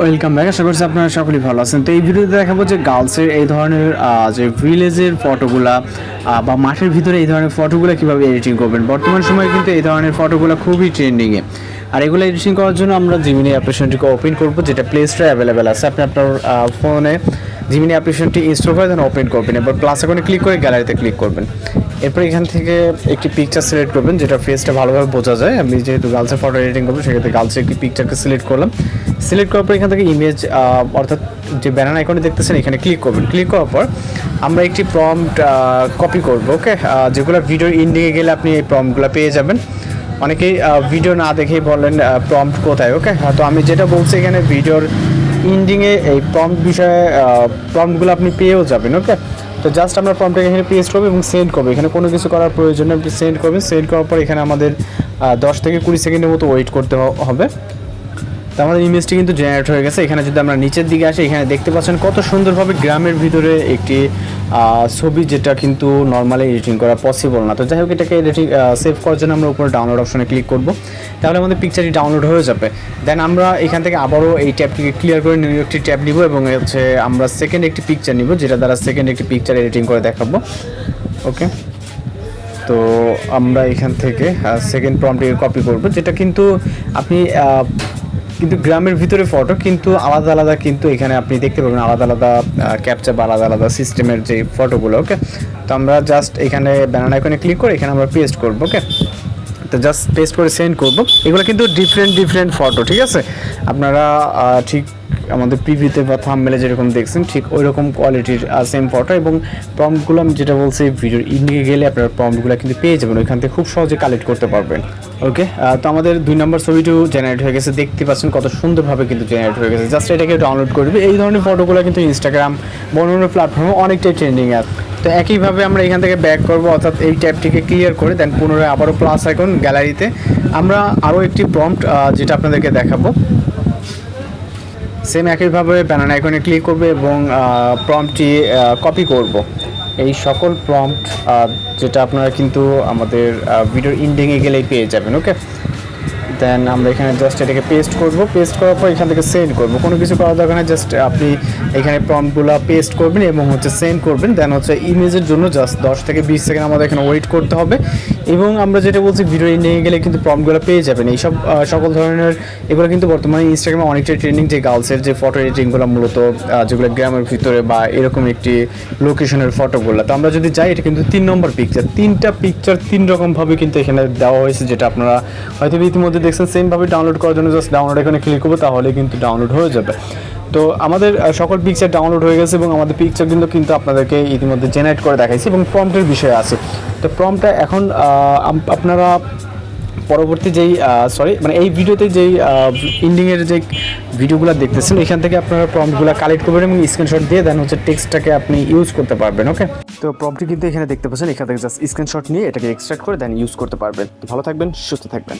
Welcome back আশা করছি আপনারা সকলেই ভালো আছেন। তো এই ভিডিওতে দেখাবো যে গার্লসের এই ধরনের যে ভিলেজের ফটোগুলা বা মাঠের ভিতরে এই ধরনের ফটোগুলো কীভাবে এডিটিং করবেন। বর্তমান সময়ে কিন্তু এই ধরনের ফটোগুলো খুবই ট্রেন্ডিংয়ে আর এগুলো এডিটিং করার জন্য আমরা জিমিনি অ্যাপ্লিকেশনটিকে ওপেন করব, যেটা প্লে স্টোরে অ্যাভেলেবেল আছে। আপনি আপনার ফোনে জিমিনি অ্যাপ্লিকেশনটি ইনস্টল করে দেন ওপেন করবেন। এবার প্লাস আইকনে ক্লিক করে গ্যালারিতে ক্লিক করবেন। এরপর এখান থেকে একটি পিকচার সিলেক্ট করবেন, যেটা ফেসটা ভালোভাবে বোঝা যায়। আমি যেহেতু গার্লসের ফটো এডিটিং করব, সেক্ষেত্রে গার্লসের একটি পিকচারকে সিলেক্ট করলাম। সিলেক্ট করার পর এখান থেকে ইমেজ অর্থাৎ যে ব্যানার আইকনে দেখতেছেন, এখানে ক্লিক করবেন। ক্লিক করার পর আমরা একটি প্রম্পট কপি করব ওকে যেগুলো ভিডিওর ইন্ডিংয়ে গেলে আপনি এই প্রম্পটগুলো পেয়ে যাবেন। অনেকেই ভিডিও না দেখেই বলেন প্রম্পট কোথায় ওকে তো আমি যেটা বলছি এখানে ভিডিওর ইন্ডিংয়ে এই প্রম্পট বিষয়ে প্রম্পটগুলো আপনি পেয়েও যাবেন ওকে তো জাস্ট আমরা প্রম্পটটাকে এখানে পেস্ট করব এবং সেন্ড করব। এখানে কোনো কিছু করার প্রয়োজন নেই, আপনি সেন্ড করবেন। সেন্ড করার পর এখানে আমাদের দশ থেকে কুড়ি সেকেন্ডের মতো ওয়েট করতে হবে। তো আমাদের ইমেজটি কিন্তু জেনারেট হয়ে গেছে। এখানে যদি আমরা নিচের দিকে আসি, এখানে দেখতে পাচ্ছেন কত সুন্দরভাবে গ্রামের ভিতরে একটি ছবি যেটা কিন্তু নর্মালি এডিটিং করা পসিবল না। তো যাই হোক, এটাকে এডিটিং সেভ করার জন্য আমরা উপরে ডাউনলোড অপশনে ক্লিক করব। তাহলে আমাদের পিকচারটি ডাউনলোড হয়ে যাবে। দেন আমরা এখান থেকে আবারও এই ট্যাবটিকে ক্লিয়ার করে নিউ একটি ট্যাব নিব এবং হচ্ছে আমরা সেকেন্ড একটি পিকচার নিব, যেটা দ্বারা সেকেন্ড একটি পিকচার এডিটিং করে দেখাবো। ওকে তো আমরা এখান থেকে সেকেন্ড প্রম্পটিকে কপি করব, যেটা কিন্তু আপনি কিন্তু গ্রামের ভিতরে ফটো কিন্তু আলাদা আলাদা কিন্তু এখানে আপনি দেখতে পাবেন আলাদা আলাদা ক্যাপচার বা আলাদা আলাদা সিস্টেমের যে ফটোগুলো ওকে তো আমরা জাস্ট এখানে ব্যানার আইকনে ক্লিক করে এখানে আমরা পেস্ট করব ওকে তো জাস্ট পেস্ট করে সেন্ড করব। এগুলো কিন্তু ডিফারেন্ট ডিফারেন্ট ফটো ঠিক আছে? আপনারা ঠিক আমাদের প্রিভিউতে বা থাম্বনেলে যেরকম দেখছেন, ঠিক ওই রকম কোয়ালিটির সেম ফটো এবং প্রম্পটগুলো আমি যেটা বলছি ভিডিওর ইন্ডিকে গেলে আপনারা প্রম্পটগুলো কিন্তু পেয়ে যাবেন, ওইখান থেকে খুব সহজে কালেক্ট করতে পারবেন। ওকে তো আমাদের দুই নম্বর ছবিটিও জেনারেট হয়ে গেছে, দেখতে পাচ্ছেন কত সুন্দরভাবে কিন্তু জেনারেট হয়ে গেছে। জাস্ট এটাকে ডাউনলোড করবে এই ধরনের ফটোগুলো কিন্তু ইনস্টাগ্রাম বড় প্ল্যাটফর্মে অনেকটাই ট্রেন্ডিং আছে। তো একইভাবে আমরা এখান থেকে ব্যাক করব, অর্থাৎ এই ট্যাবটিকে ক্লিয়ার করে দেন পুনরায় আবারও প্লাস আইকন গ্যালারিতে আমরা আরও একটি প্রম্পট যেটা আপনাদেরকে দেখাবো। সেম একইভাবে ব্যানার আইকনে ক্লিক করবে এবং প্রম্পটটি কপি করব। এই সকল প্রম্পট যেটা আপনারা কিন্তু আমাদের ভিডিওর ইন্ডিংয়ে গেলেই পেয়ে যাবেন ওকে দেন আমরা এখানে জাস্ট এটাকে পেস্ট করব। পেস্ট করার পর এখান থেকে সেন্ড করব। কোনো কিছু করার দরকার নেই জাস্ট আপনি এখানে প্রম্পটগুলো পেস্ট করবেন এবং হচ্ছে সেন্ড করবেন। দেন হচ্ছে ইমেজের জন্য জাস্ট দশ থেকে বিশ সেকেন্ড আমাদের এখানে ওয়েট করতে হবে। এবং আমরা যেটা বলছি ভিডিও নিয়ে গেলে কিন্তু প্রম্পটগুলো পেয়ে যাবেন। এইসব সকল ধরনের এগুলো কিন্তু বর্তমানে ইনস্টাগ্রামে অনেকটাই ট্রেন্ডিং যে গার্লসের যে ফটো এডিটিংগুলো মূলত যেগুলো গ্রামের ভিতরে বা এরকম একটি লোকেশনের ফটোগুলো তো আমরা যদি যাই, এটা কিন্তু তিন নম্বর পিকচার তিনটা পিকচার তিন রকমভাবে কিন্তু এখানে দেওয়া হয়েছে, যেটা আপনারা হয়তো ইতিমধ্যে দেখছেন। সেমভাবে ডাউনলোড করার জন্য জাস্ট ডাউনলোড এখানে ক্লিক করব তাহলে কিন্তু ডাউনলোড হয়ে যাবে। তো আমাদের সকল পিকচার ডাউনলোড হয়ে গেছে এবং আমাদের পিকচার কিন্তু কিন্তু আপনাদেরকে ইতিমধ্যে জেনারেট করে দেখাইছি এবং প্রম্পটের বিষয় আছে। তো ফর্মটা এখন আপনারা পরবর্তী যেই সরি মানে এই ভিডিওতে যেই ইন্ডিংয়ের যে ভিডিওগুলো দেখতেছেন, এখান থেকে আপনারা প্রম্পটগুলো কালেক্ট করবেন এবং স্ক্রিনশট দিয়ে দেন হচ্ছে টেক্সটটাকে আপনি ইউজ করতে পারবেন ওকে তো প্রম্পটি কিন্তু এখানে দেখতে পাচ্ছেন, এখান থেকে জাস্ট স্ক্রিনশট নিয়ে এটাকে এক্সট্রাক্ট করে দেন ইউজ করতে পারবেন। ভালো থাকবেন, সুস্থ থাকবেন।